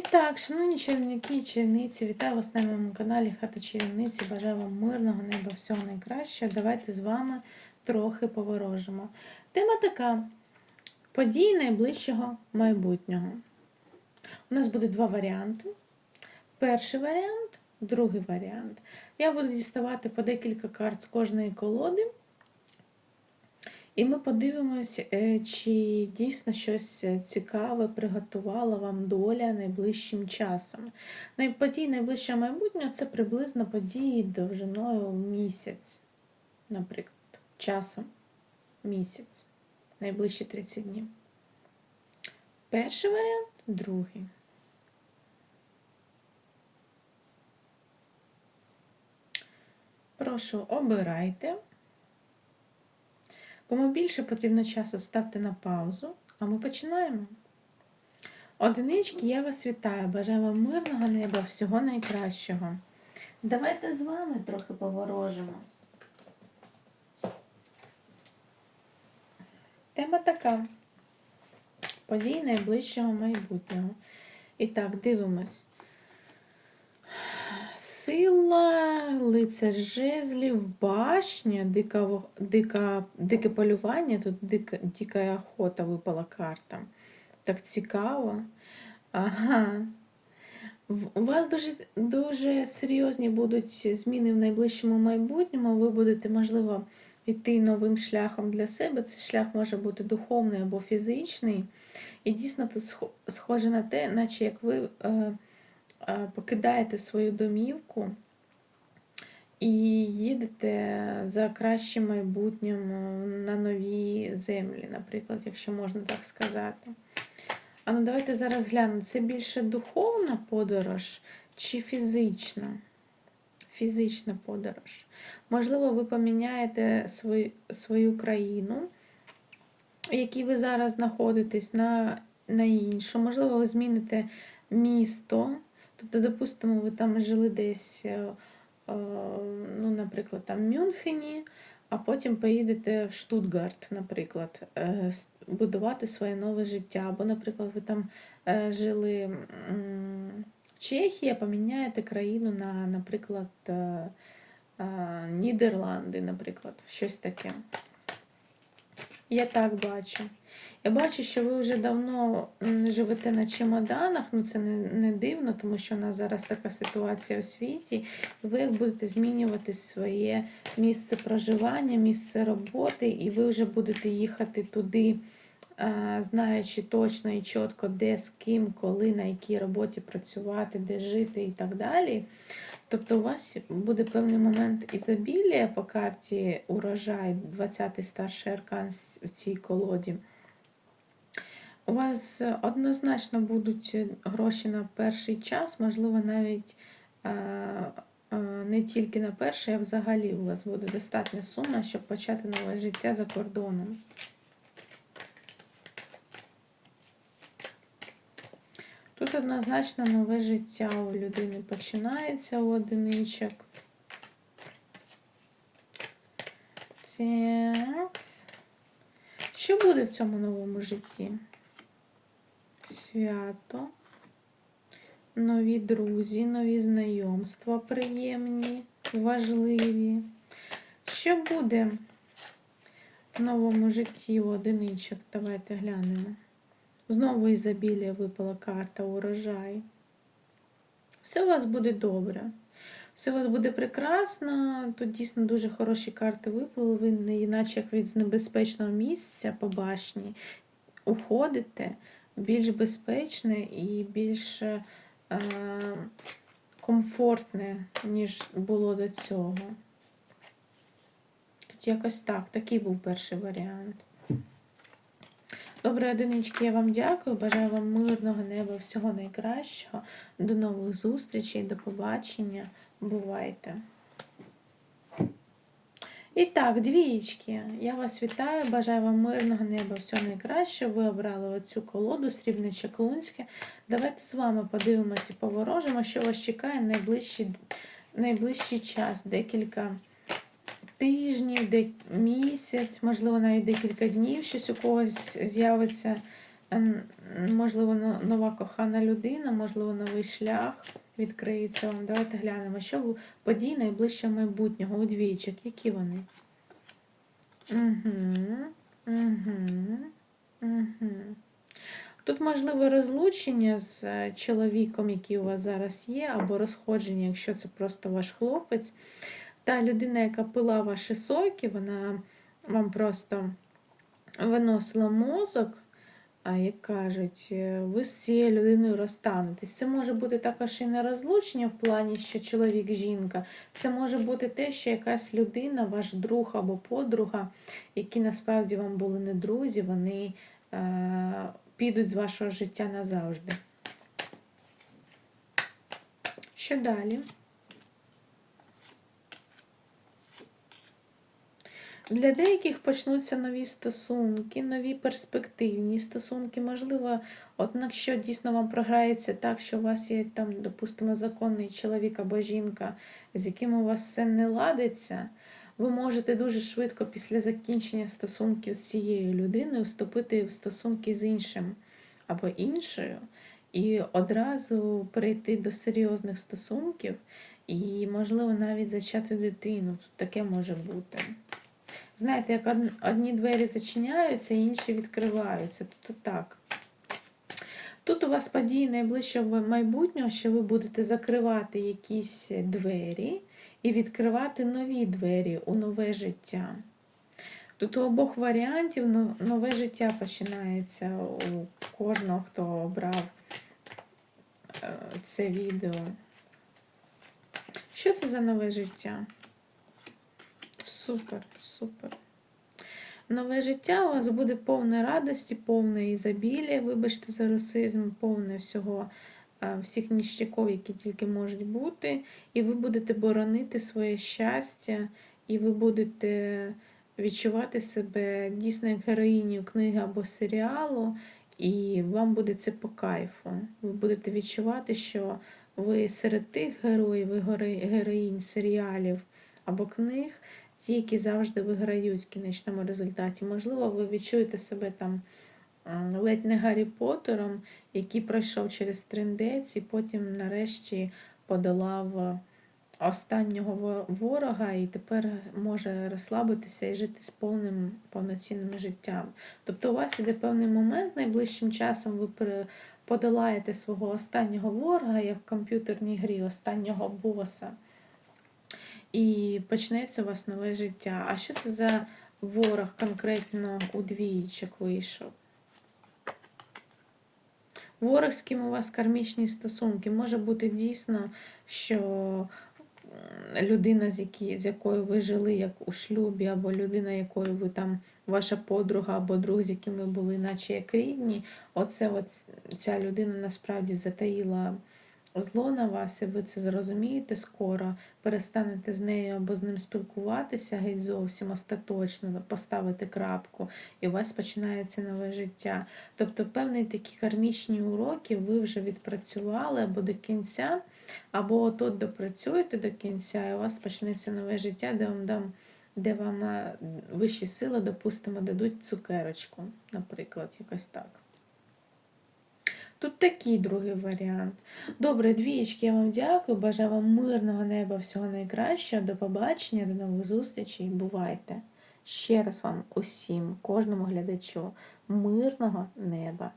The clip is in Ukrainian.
І так, шановні чарівники і чарівниці, вітаю вас на моєму каналі Хата Чарівниці. Бажаю вам мирного неба, всього найкращого. Давайте з вами трохи поворожимо. Тема така: події найближчого майбутнього. У нас буде два варіанти. Перший варіант, другий варіант. Я буду діставати по декілька карт з кожної колоди. І ми подивимось, е, чи дійсно щось цікаве приготувала вам доля найближчим часом. Події найближчого майбутнього це приблизно події довжиною місяць, наприклад, часом місяць, найближчі 30 днів. Перший варіант, другий. Прошу, обирайте. Кому більше потрібно часу, ставте на паузу, а ми починаємо. Одинички, я вас вітаю. Бажаю вам мирного неба, всього найкращого. Давайте з вами трохи поворожимо. Тема така. Події найближчого майбутнього. І так, дивимось. Сила, лицар жезлів, башня, дика, дика, дике полювання, тут дика, дика охота випала карта. Так цікаво. Ага. У вас дуже, дуже серйозні будуть зміни в найближчому майбутньому. Ви будете, можливо, йти новим шляхом для себе. Цей шлях може бути духовний або фізичний. І дійсно тут схоже на те, наче як ви. Е, покидаєте свою домівку і їдете за кращим майбутнім е, на нові землі, наприклад, якщо можна так сказати. А ну давайте зараз глянемо, це більше духовна подорож чи фізична? Фізична подорож. Можливо, ви поміняєте свою, свою країну, в якій ви зараз знаходитесь, на, на іншу. Можливо, ви зміните місто. Тобто, допустимо, ви там жили десь, е, е, ну, наприклад, там в Мюнхені, а потім поїдете в Штутгарт, наприклад, е, будувати своє нове життя. Або, наприклад, ви там жили в Чехії, а поміняєте країну на, наприклад, Нідерланди, наприклад, щось таке. Я так бачу. Я бачу, що ви вже давно живете на чемоданах. Ну це не, не дивно, тому що у нас зараз така ситуація у світі. Ви будете змінювати своє місце проживання, місце роботи, і ви вже будете їхати туди, знаючи точно і чітко, де з ким, коли, на якій роботі працювати, де жити і так далі. Тобто у вас буде певний момент ізобілія по карті урожай, 20-й старший аркан в цій колоді. У вас е, однозначно будуть е, гроші на перший час, можливо, навіть е, е, не тільки на перший, а взагалі у вас буде достатня сума, щоб почати нове життя за кордоном. Тут однозначно нове життя у людини починається у одиничок. Такс. Що буде в цьому новому житті? Свято, нові друзі, нові знайомства приємні, важливі. Що буде в новому житті у одиничок? Давайте глянемо. Знову ізобілія випала карта урожай. Все у вас буде добре. Все у вас буде прекрасно. Тут дійсно дуже хороші карти випали. Ви не іначе як від небезпечного місця по башні уходите більш безпечне і більш е, комфортне, ніж було до цього. Тут якось так. Такий був перший варіант. Добре, одинички, я вам дякую. Бажаю вам мирного неба, всього найкращого. До нових зустрічей, до побачення. Бувайте! І так, двієчки, я вас вітаю, бажаю вам мирного неба, всього найкращого. Ви обрали оцю колоду срібне чаклунське. Давайте з вами подивимося і поворожимо, що вас чекає найближчий, найближчий час, декілька тижнів, де, місяць, можливо, навіть декілька днів щось у когось з'явиться ем, можливо, нова кохана людина, можливо, новий шлях відкриється вам. Давайте глянемо, що події найближчого майбутнього у двійчик, які вони? Угу, угу, угу. Тут можливе розлучення з е, чоловіком, який у вас зараз є, або розходження, якщо це просто ваш хлопець. Та людина, яка пила ваші соки, вона вам просто виносила мозок, а як кажуть, е, ви з цією людиною розстанетесь. Це може бути також і не розлучення в плані, що чоловік-жінка. Це може бути те, що якась людина, ваш друг або подруга, які насправді вам були не друзі, вони е, підуть з вашого життя назавжди. Що далі? Для деяких почнуться нові стосунки, нові перспективні стосунки. Можливо, от якщо дійсно вам програється так, що у вас є там, допустимо, законний чоловік або жінка, з яким у вас все не ладиться, ви можете дуже швидко після закінчення стосунків з цією людиною вступити в стосунки з іншим або іншою, і одразу перейти до серйозних стосунків, і, можливо, навіть зачати дитину. Тут таке може бути. Знаєте, як одні двері зачиняються, інші відкриваються. Тобто так. Тут у вас події найближчого майбутнього, що ви будете закривати якісь двері і відкривати нові двері у нове життя. Тут у обох варіантів нове життя починається у кожного, хто обрав е, це відео. Що це за нове життя? Супер, супер. Нове життя у вас буде повне радості, повне ізобілія, вибачте за расизм, повне всього, е, всіх ніщаков, які тільки можуть бути. І ви будете боронити своє щастя, і ви будете відчувати себе дійсно як героїню книги або серіалу, і вам буде це по кайфу. Ви будете відчувати, що ви серед тих героїв і героїнь серіалів або книг, ті, які завжди виграють в кінечному результаті. Можливо, ви відчуєте себе там ледь не Гаррі Поттером, який пройшов через триндець і потім нарешті подолав е, останнього ворога і тепер може розслабитися і жити з повним повноцінним життям. Тобто у вас іде певний момент, найближчим часом ви подолаєте свого останнього ворога, як в комп'ютерній грі, останнього боса. І почнеться у вас нове життя. А що це за ворог конкретно у двієчок вийшов? Ворог, з ким у вас кармічні стосунки. Може бути дійсно, що людина, з, які, з якою ви жили як у шлюбі, або людина, якою ви там, ваша подруга або друг, з яким ви були, наче як рідні, оце от ця людина насправді затаїла зло на вас, і ви це зрозумієте скоро, перестанете з нею або з ним спілкуватися геть зовсім остаточно, поставити крапку, і у вас починається нове життя. Тобто, певні такі кармічні уроки ви вже відпрацювали або до кінця, або от допрацюєте до кінця, і у вас почнеться нове життя, де вам дам. Де вам е, вищі сили, допустимо, дадуть цукерочку, наприклад, якось так. Тут такий другий варіант. Добре, двічки, я вам дякую. Бажаю вам мирного неба, всього найкращого. До побачення, до нових зустрічей. Бувайте! Ще раз вам усім, кожному глядачу, мирного неба.